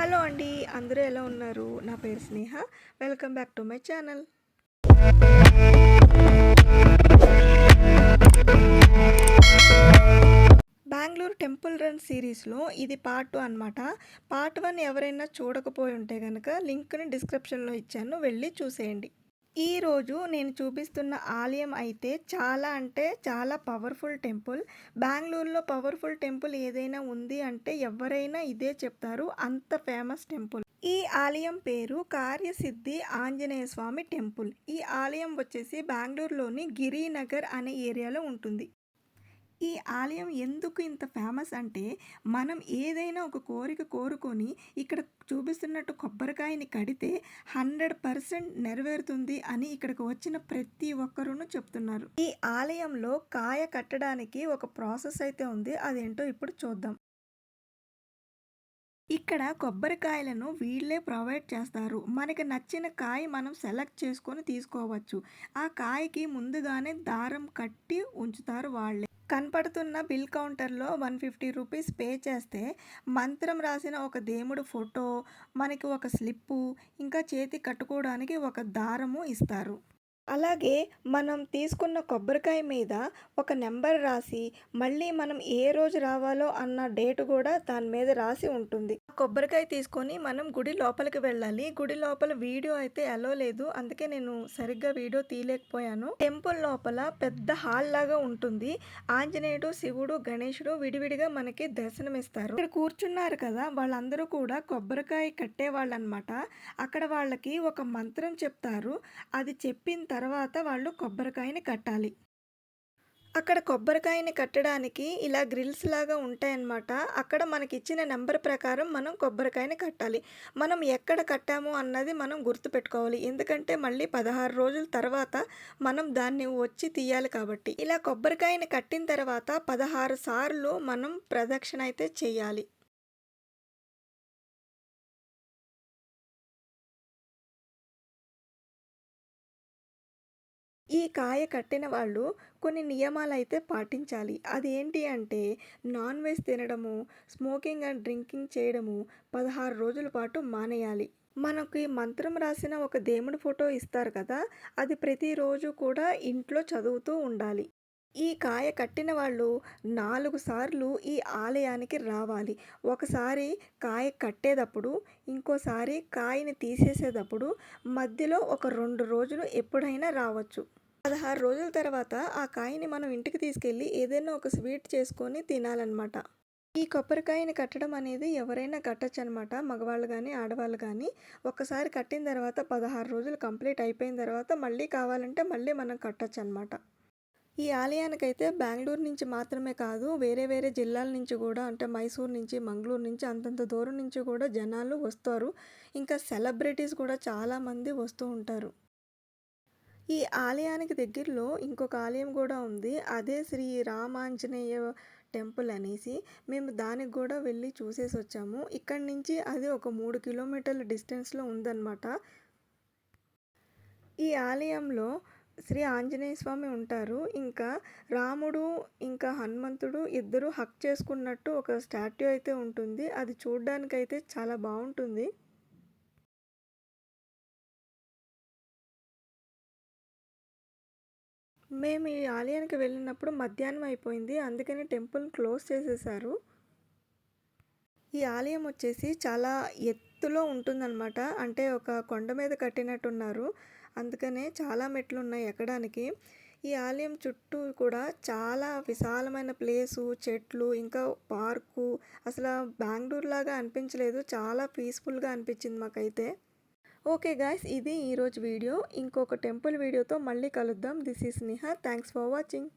Hello అండి అందరూ ఎలా ఉన్నారు? నా పేరు Sneha. Welcome back to my channel. Bengaluru temple run సిరీస్లో ఇది పార్ట్ టూ అనమాట పార్ట్ వన్ ఎవరైనా చూడకపోయి ఉంటే కనుక లింక్ని డిస్క్రిప్షన్లో ఇచ్చాను వెళ్ళి చూసేయండి. ఈరోజు నేను చూపిస్తున్న ఆలయం అయితే చాలా అంటే చాలా పవర్ఫుల్ టెంపుల్. బెంగళూరులో పవర్ఫుల్ టెంపుల్ ఏదైనా ఉంది అంటే ఎవరైనా ఇదే చెప్తారు. అంత ఫేమస్ టెంపుల్. ఈ ఆలయం పేరు కార్యసిద్ధి ఆంజనేయ స్వామి టెంపుల్. ఈ ఆలయం వచ్చేసి బెంగళూరులోని గిరినగర్ అనే ఏరియాలో ఉంటుంది. ఈ ఆలయం ఎందుకు ఇంత ఫేమస్ అంటే మనం ఏదైనా ఒక కోరిక కోరుకొని ఇక్కడ చూపిస్తున్నట్టు కొబ్బరికాయని కడితే హండ్రెడ్ పర్సెంట్ నెరవేరుతుంది అని ఇక్కడికి వచ్చిన ప్రతి ఒక్కరూ చెప్తున్నారు. ఈ ఆలయంలో కాయ కట్టడానికి ఒక ప్రాసెస్ అయితే ఉంది. అదేంటో ఇప్పుడు చూద్దాం. ఇక్కడ కొబ్బరికాయలను వీళ్ళే ప్రొవైడ్ చేస్తారు. మనకి నచ్చిన కాయ మనం సెలెక్ట్ చేసుకొని తీసుకోవచ్చు. ఆ కాయకి ముందుగానే దారం కట్టి ఉంచుతారు వాళ్ళే. కనపడుతున్న బిల్ కౌంటర్లో వన్ ఫిఫ్టీ రూపీస్ పే చేస్తే మంత్రం రాసిన ఒక దేవుడు ఫోటో మనకి ఒక స్లిప్పు ఇంకా చేతి కట్టుకోవడానికి ఒక దారము ఇస్తారు. అలాగే మనం తీసుకున్న కొబ్బరికాయ మీద ఒక నెంబర్ రాసి మళ్ళీ మనం ఏ రోజు రావాలో అన్న డేట్ కూడా దాని మీద రాసి ఉంటుంది. కొబ్బరికాయ తీసుకొని మనం గుడి లోపలికి వెళ్ళాలి. గుడి లోపల వీడియో అయితే ఎలో లేదు. అందుకే నేను సరిగ్గా వీడియో తీయలేకపోయాను. టెంపుల్ లోపల పెద్ద హాల్ లాగా ఉంటుంది. ఆంజనేయుడు శివుడు గణేశుడు విడివిడిగా మనకి దర్శనమిస్తారు. ఇక్కడ కూర్చున్నారు కదా వాళ్ళందరూ కూడా కొబ్బరికాయ కట్టేవాళ్ళు అనమాట అక్కడ వాళ్ళకి ఒక మంత్రం చెప్తారు. అది చెప్పిన తర్వాత వాళ్ళు కొబ్బరికాయని కట్టాలి. అక్కడ కొబ్బరికాయని కట్టడానికి ఇలా గ్రిల్స్ లాగా ఉంటాయన్నమాట. అక్కడ మనకి ఇచ్చిన నెంబర్ ప్రకారం మనం కొబ్బరికాయని కట్టాలి. మనం ఎక్కడ కట్టాము అన్నది మనం గుర్తుపెట్టుకోవాలి. ఎందుకంటే మళ్ళీ పదహారు రోజుల తర్వాత మనం దాన్ని వచ్చి తీయాలి కాబట్టి. ఇలా కొబ్బరికాయని కట్టిన తర్వాత పదహారు సార్లు మనం ప్రదక్షిణ అయితే చేయాలి. ఈ కాయ కట్టిన వాళ్ళు కొన్ని నియమాలు అయితే పాటించాలి. అది ఏంటి అంటే నాన్ వెజ్ తినడము స్మోకింగ్ అండ్ డ్రింకింగ్ చేయడము పదహారు రోజుల పాటు మానేయాలి. మనకి మంత్రం రాసిన ఒక దేవుడి ఫోటో ఇస్తారు కదా అది ప్రతిరోజు కూడా ఇంట్లో చదువుతూ ఉండాలి. ఈ కాయ కట్టిన వాళ్ళు నాలుగు సార్లు ఈ ఆలయానికి రావాలి. ఒకసారి కాయ కట్టేటప్పుడు ఇంకోసారి కాయని తీసేసేటప్పుడు మధ్యలో ఒక రెండు రోజులు ఎప్పుడైనా రావచ్చు. పదహారు రోజుల తర్వాత ఆ కాయని మనం ఇంటికి తీసుకెళ్ళి ఏదైనా ఒక స్వీట్ చేసుకొని తినాలన్నమాట. ఈ కొబ్బరికాయని కట్టడం అనేది ఎవరైనా కట్టచ్చు అనమాట మగవాళ్ళు కానీ ఆడవాళ్ళు కానీ ఒకసారి కట్టిన తర్వాత పదహారు రోజులు కంప్లీట్ అయిపోయిన తర్వాత మళ్ళీ కావాలంటే మళ్ళీ మనం కట్టచ్చు అనమాట ఈ ఆలయానికైతే బెంగళూరు నుంచి మాత్రమే కాదు వేరే వేరే జిల్లాల నుంచి కూడా అంటే మైసూర్ నుంచి మంగళూరు నుంచి అంతంత దూరం నుంచి కూడా జనాలు వస్తారు. ఇంకా సెలబ్రిటీస్ కూడా చాలామంది వస్తూ ఉంటారు. ఈ ఆలయానికి దగ్గరలో ఇంకొక ఆలయం కూడా ఉంది. అదే శ్రీ రామాంజనేయ టెంపుల్ అనేసి మేము దానికి కూడా వెళ్ళి చూసేసి వచ్చాము. ఇక్కడి నుంచి అది ఒక మూడు కిలోమీటర్ల డిస్టెన్స్లో ఉందన్నమాట. ఈ ఆలయంలో శ్రీ ఆంజనేయ స్వామి ఉంటారు. ఇంకా రాముడు ఇంకా హనుమంతుడు ఇద్దరు హక్ చేసుకున్నట్టు ఒక స్టాట్యూ అయితే ఉంటుంది. అది చూడ్డానికైతే చాలా బాగుంటుంది. మేము ఈ ఆలయానికి వెళ్ళినప్పుడు మధ్యాహ్నం అయిపోయింది. అందుకని టెంపుల్ క్లోజ్ చేసేసారు. ఈ ఆలయం వచ్చేసి చాలా ఎత్తులో ఉంటుందన్నమాట. అంటే ఒక కొండ మీద కట్టినట్టున్నారు. అందుకనే చాలా మెట్లు ఉన్నాయి ఎక్కడానికి. ఈ ఆలయం చుట్టూ కూడా చాలా విశాలమైన ప్లేసు చెట్లు ఇంకా పార్కు. అసలు బెంగళూరు లాగా అనిపించలేదు. చాలా పీస్ఫుల్గా అనిపించింది మాకైతే. ఓకే గాయస్ ఇది ఈరోజు వీడియో. ఇంకొక టెంపుల్ వీడియోతో మళ్ళీ కలుద్దాం. This is Niha thanks for watching.